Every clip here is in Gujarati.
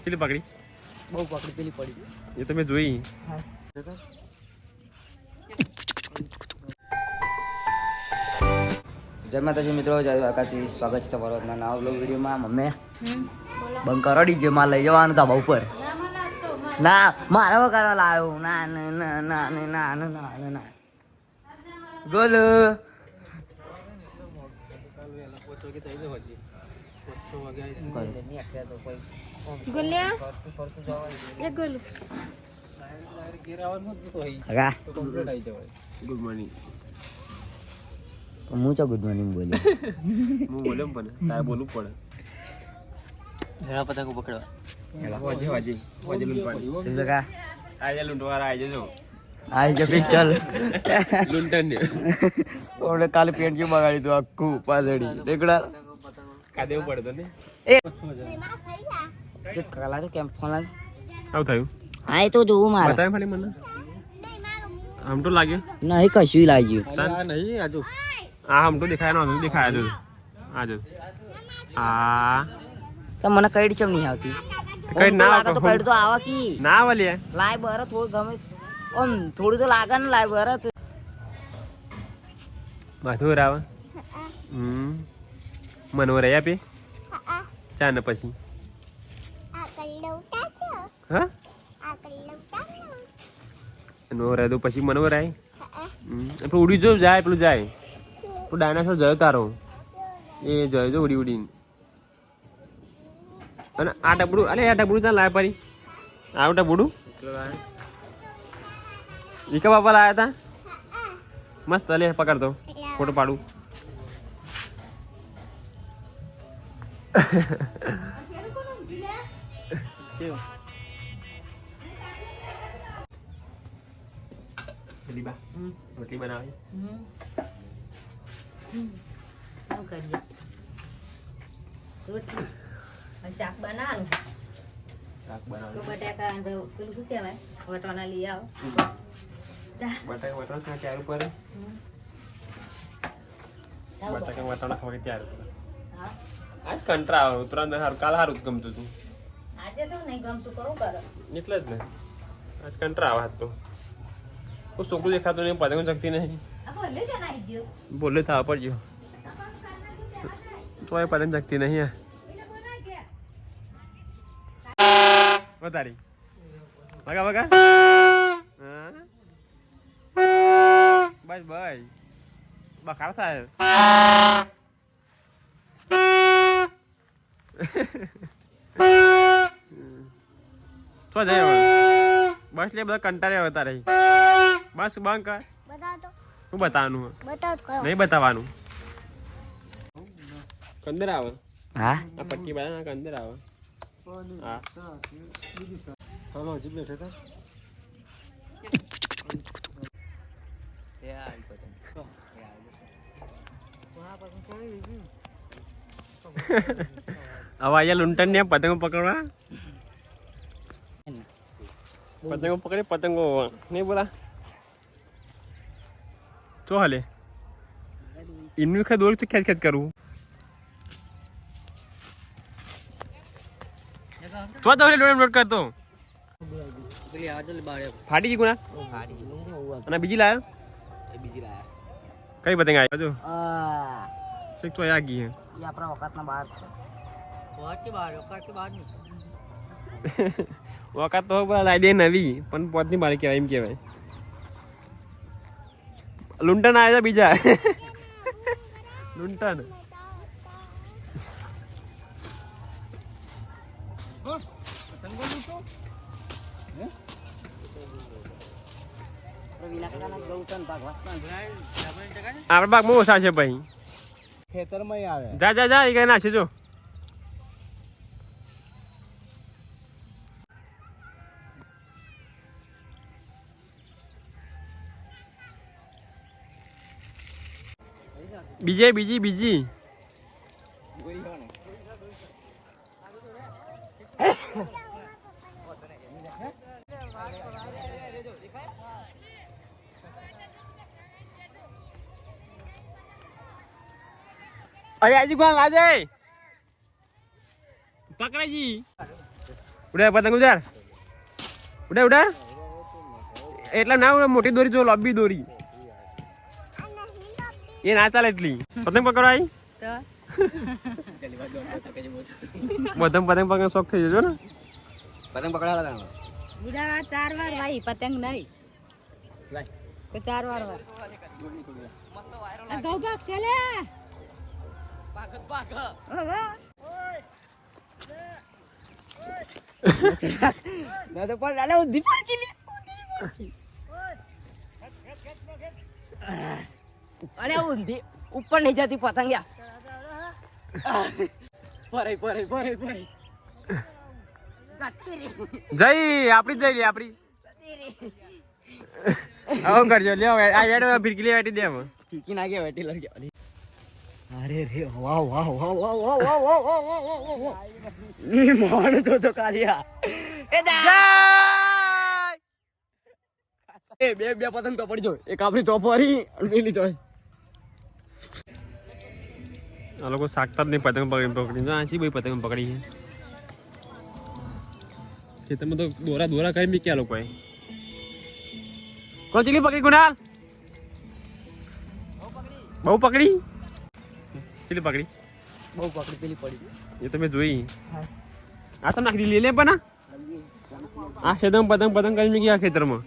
કેટલી પકડી બહુ પકડી પેલી પડી એ તો મેં જોઈ જય માતાજી મિત્રો જય આકાશજી સ્વાગત છે તમારો આજના નવા બ્લોગ વિડીયોમાં મમ્મી બંધ અડી ડીજે માં લઈ જવાનું ધાબા ઉપર ના મારો કરવા લાવ્યો ના ના ના ના ના ના ના ના ગોલ ગુડ મોર્નિંગ હું તો ગુડ મોર્નિંગ બોલ્યો હું બોલ્યો પણ તારે બોલવું પડે. ઘણા પતંગો પકડવા વાજે વાજે વાજે લૂંટ પાડી શું કાકા? આજે લૂંટવાળા આવી જજો. આઈ જ પિક્ચર લૂંટન ને. ઓને કાલે પેન્ટ જેવું બગાડી દો આખું પાછળી દેખડા. કાદેવું પડતો ને. એ કે કલા તો કેમ ફોન આવ આવું થયું? આ તો જોવું મારે. બતાય ખાલી મને? આમ તો લાગ્યું નહીં કશું લાગ્યું. નહીં આજુ આ આમ તો દેખાય ના દેખાય આજુ આજુ આ તો મને કઈડ ચમ નહીં આવતી? કઈ ના લાગે તો. કઈડી તો આવા કી. ના વલીએ લાય બર થોડું ગમે. ઓમ થોડું તો લાગે ને લાય બર માથું રાવ હમ. મનોર આપે ચા ને પછી? હા? નો તો પછી મનોર આય? પેલું ઉડી જો જાય પેલું જાય. પેલું ડાયનાસોર જયો તારો. એ જયો જો ઉડી ઉડીને. અને આ ટબડું અલે આ ટબડું ચાલ લાય પરી આવું ટબડું ઈકા બાપા લાયા તા? મસ્ત અલે પકડ દો ફોટો પાડું. પેલી બા રોટલી બનાવે શું કરીએ રોટલી શાક બનાવવાનું શાક તો બનાવે બટાકા પેલું શું કહેવાય વટાણા લઈ આવો બટાકા વટાણા ખાવા ત્યાર ઉપર બટાકા વટાણા ખાવા ત્યાર ઉપર આજ કંટ્રા આવે ઉત્તરાયણ સારું કાલ સારું ગમતું હતું. આજે તો નહીં ગમતું કરું કરો. એટલે જ ને. આજ કંટ્રા આવે તો કોઈ છોકરું દેખાતું નહીં પતંગ શક્તિ નહીં. બોલે થવા પડજો તો એ પતંગ શક્તિ નહીં વધારી. વગા વગા. બસ બસ. બખાર થાય. તો જઈ હવે બસ લે બધા કંટાળ્યા હતા રહી બસ બંક કર શું બતાવવાનું નહીં બતાવવાનું કંદર આવે હા આ પટ્ટી બાદ ના કંદર આવે હા ચાલો હજી બેઠે તો Yeah, I got it. Yeah, I got it. હવે અહીંયા લૂંટન ને પતંગો પકડવા. પતંગો પકડી પતંગો નહીં બોલા. શું હાલે. એમનું ખા દોર ખેંચ ખેંચ કરવું તો તમે લોડ લોડ કરતો. ફાટી ગઈ ગુના? અને બીજી લાયો? બીજી લાયા કઈ પતંગ આવી આ શીખ તો આ ગઈ હે એ આપણા બહાર છે વખતની બહાર વખતની બહાર નહીં વખત તો લાવી દે નવી પણ પોતની બારી કહેવાય એમ કહેવાય. લુંટન આવ્યા છે બીજા. લૂંટન. આપણા બાગમાં ઓછા છે ભાઈ. ખેતરમાં આવે. જા જા જા એ કઈ નાખે જો. બીજે, બીજી બીજી. અરે, આજી કોણ લાજે પકડાજી. ઉડાર પતંગ ઉડાર ઉડાર ઉડાર એટલા ના મોટી દોરી જો, લોબી દોરી. એ ના ચાલે એટલી. પતંગ પકડવા આવી પતંગ પતંગ પતંગ શોખ થઈ જજો ને. પતંગ પકડાવા ઉડાડવા ચાર વાર ભાઈ પતંગ નહીં. તો ચાર વાર વાર આ ગૌ ભાગ છે લે. હવે. ના તો પણ અલે ઊંધી પડકી લે. અરે ઊંધી ઉપર નહીં જતી પતંગ યા પરે પરે પરે પરે જઈ આપડી જઈ લે આપડી આવો કરજો લ્યો આ હેડ ફિરકી લે વેટી દે હવે. ઠીકી ના ગયા વેટી લર ગયા અરે રે વાહ વાહ વાહ વાહ વાહ વાહ વાહ વાહ વાહ વાહ વાહની મોણ તો તો કાલિયા એ દા એ બે બે પતંગ તો પડજો એક આપણી તો ફરી અને પેલી તો આ લોકો સાકતા જ નહીં પતંગ પકડી પકડી. તો આછી ભાઈ પતંગ પકડી છે. ખેતરમાં તો દોરા દોરા કરી મૂક્યા લોકોએ. કોણ ચીલી પકડી કુનાલ બહુ પકડી? ચીલી પકડી. બહુ પકડી પેલી પડી એ તો મેં જોઈ. આ તમે નાખી લે પણ આ? આ પતંગ પતંગ કરી મૂકી આ ખેતરમાં.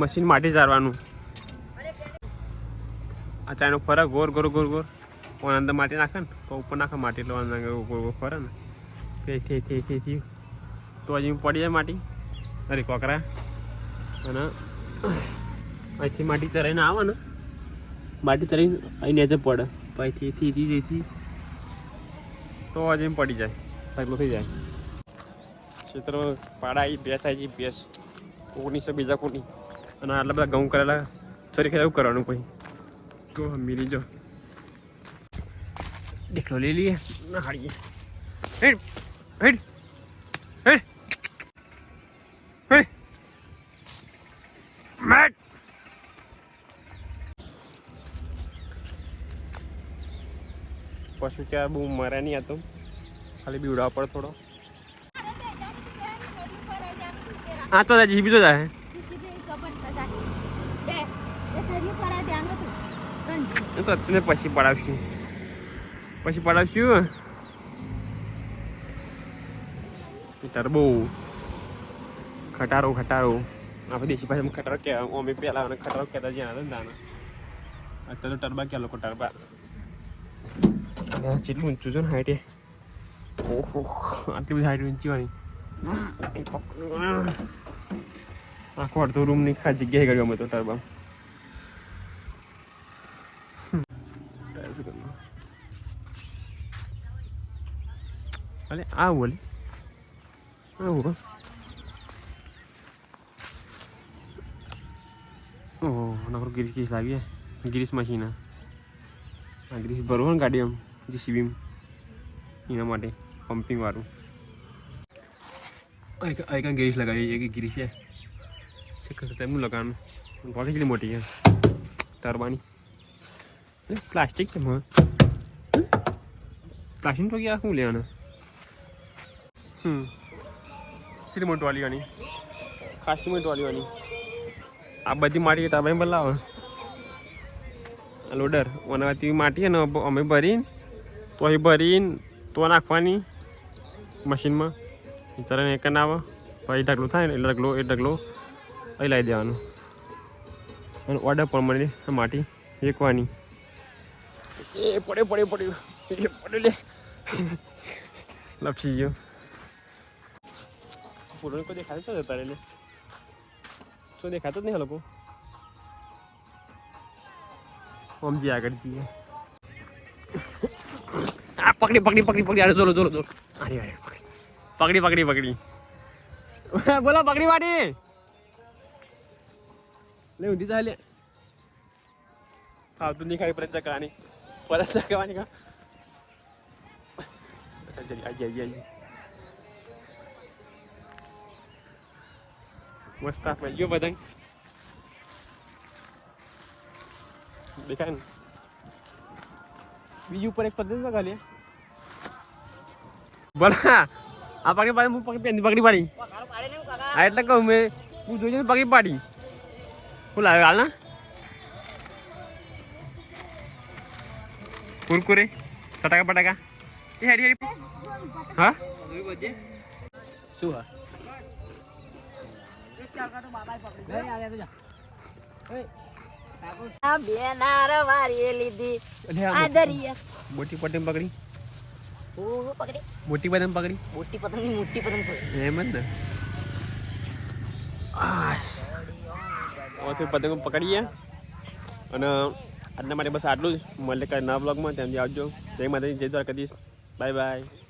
મશીન માટી ચારવાનું આ ચાયનો ફરક ગોર ગોર ગોર ગોર. પણ અંદર માટી નાખે ને, તો ઉપર નાખે માટી, એટલે અંદર ફરે ને. તે થી થી તે હજી પડી જાય માટી. અરે, કોકરા. અને અહીંથી માટી ચરાઈને આવે ને, માટી ચરાઈને અહીં નેચે પડે. પછી થી થી તો હજી પડી જાય. એટલું થઈ જાય. ક્ષેત્ર પાડા આવી ભેંસ આવી ભેંસ. છે, બીજા કોની અને આટલા બધા ઘઉં કરેલા, ચરી એવું કરવાનું પછી. તો મિલી જો. દેખલો લઈ લઈએ ના હાડીએ હેડ હેડ હેડ હેડ મેટ પશુ ક્યાં બહુ મરા નહીં હતો ખાલી બીવડા પર થોડો હા તો જીબી બીજો જાય એ તો અત્યારે પછી પડાવશું પછી પડાવશું ટરબો ખટારો ખટારો આપણે દેશી ભાષામાં ખટારો કહેવાય અમે પહેલા અને ખટારો કહેતા જ્યાં હતા ને તાના અત્યારે તો ટરબા કે લોકો ટરબા આ જેટલું ઊંચું છે ને હાઈટે ઓહો આટલી બધી હાઈટ ઊંચી હોય આખો અડધો રૂમની ખા જગ્યાએ કર્યો અમે તો ટરબા અને આ ઓલી આવું ઓહો આપણું ગ્રીસ ગીસ લાવીએ ગ્રીસ મશીન આ ગ્રીસ ભરવું ને ગાડી આમ જીસીબીમાં એના માટે પમ્પિંગવાળું આઈકા ગ્રીસ લગાવી એક ગ્રીસ છે એમનું લગાવવાનું ભલે કેટલી મોટી છે તરવાની પ્લાસ્ટિક છે પ્લાસ્ટિક તો ગયા શું લેવાના વાળી વાની ખાસી મોટી વાળી આ બધી માટી તમે બોલાવો લોડર ઓનાથી માટી અને અમે ભરીને તો એ ભરીને, તો નાખવાની મશીનમાં. વિચારીને એક આવે. પછી ઢગલો થાય ને, એટલે ઢગલો, એ ઢગલો અહીં લાવી દેવાનું. અને ઓર્ડર પણ મળી માટી વેકવાની એ પડે પડે પડ્યું. પડે લે. લપસી ગયો. પૂરો કોઈ દેખાતું છે જતા રે શું દેખાતું જ નહીં આ લોકો સમજી આગળ જઈએ આ પકડી પકડી પકડી પકડી અરે જોલો જોલો જોલો અરે અરે પકડી પકડી પકડી બોલો પકડી વાડી લે ઊંધી ચાલે લે ફાવતું નહીં ખાઈ પરત ચકાવાની પરત ચકાવાની કા ચાલ ચાલ આજી આજી મસ્ત આ ગયો પતંગ દેખાય ને બીજી ઉપર એક પતંગ લગા લે બોલા આ પકડી પાડી હું પકડી પકડી પાડી હા એટલે કહું મેં હું જોઈને પકડી પાડી શું લાવ્યો હાલ ના કુરકુરે સટાકા પટાકા એ હેડી હેડી હા શું હા મોટી પતંગ પકડી. મોટી પતંગ પકડી. મોટી પતંગ મોટી પતંગ એમ જ ને. પતંગો પકડીએ. અને આજના માટે બસ આટલું જ. મળે કાંઈ નવા બ્લોગમાં ત્યાં આવજો. જય માતાજી જય દ્વારકાધીશ. Bye bye.